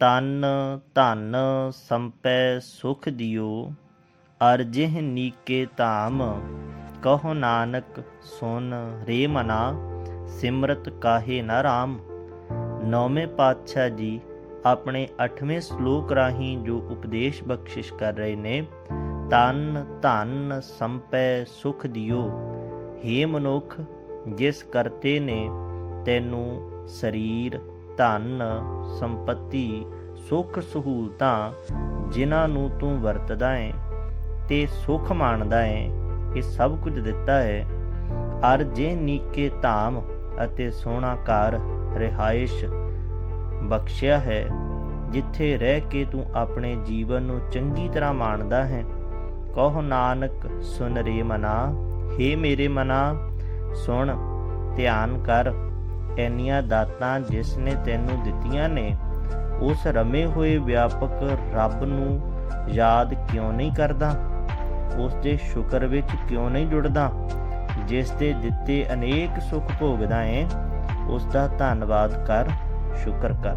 ਤਨ ਧਨ ਸੰਪੈ ਸੁਖ ਦਿਓ ਅਰਜਿਹ ਨੀਕੇ ਧਾਮ, ਕਹੋ ਨਾਨਕ ਸੁਨ ਰੇ ਮਨਾ, ਸਿਮਰਤ ਕਾਹੇ ਨਾ ਰਾਮ। ਨੌਵੇਂ ਪਾਤਸ਼ਾਹ ਜੀ ਆਪਣੇ 8ਵੇਂ ਸ਼ਲੋਕ ਰਾਹੀਂ ਜੋ ਉਪਦੇਸ਼ ਬਖਸ਼ਿਸ਼ ਕਰ ਰਹੇ ਨੇ, ਤਨ ਧਨ ਸੰਪੈ ਸੁਖ ਦਿਓ, ਹੇ ਮਨੁੱਖ, ਜਿਸ ਕਰਤੇ ਨੇ ਤੈਨੂੰ ਸਰੀਰ ਧਨ, ਸੰਪਤੀ, ਸੁੱਖ ਸਹੂਲਤਾਂ ਜਿਨ੍ਹਾਂ ਨੂੰ ਤੂੰ ਵਰਤਦਾ ਹੈ ਤੇ ਸੁਖ ਮਾਣਦਾ ਹੈ ਇਹ ਸਭ ਕੁਝ ਦਿੱਤਾ ਹੈ। ਅਰ ਜੇ ਨੀਕੇ ਧਾਮ ਅਤੇ ਸੋਹਣਾ ਘਰ ਰਿਹਾਇਸ਼ ਬਖਸ਼ਿਆ ਹੈ, ਜਿੱਥੇ ਰਹਿ ਕੇ ਤੂੰ ਆਪਣੇ ਜੀਵਨ ਨੂੰ ਚੰਗੀ ਤਰ੍ਹਾਂ ਮਾਣਦਾ ਹੈ, ਕਹੋ ਨਾਨਕ, ਸੁਨ ਰੇ ਮਨਾ, ਹੇ ਮੇਰੇ ਮਨਾ, ਸੁਣ, ਧਿਆਨ ਕਰ। ਐਨੀਆਂ ਦਾਤਾਂ ਜਿਸ ਨੇ ਤੈਨੂੰ ਦਿੱਤੀਆਂ ਨੇ, ਉਸ ਰਮੇ ਹੋਏ ਵਿਆਪਕ ਰੱਬ ਨੂੰ ਯਾਦ ਕਿਉਂ ਨਹੀਂ ਕਰਦਾ? ਉਸ ਦੇ ਸ਼ੁਕਰ ਵਿੱਚ ਕਿਉਂ ਨਹੀਂ ਜੁੜਦਾ? ਜਿਸ ਦੇ ਦਿੱਤੇ ਅਨੇਕ ਸੁੱਖ ਭੋਗਦਾ ਹੈ, ਉਸ ਦਾ ਧੰਨਵਾਦ ਕਰ, ਸ਼ੁਕਰ ਕਰ।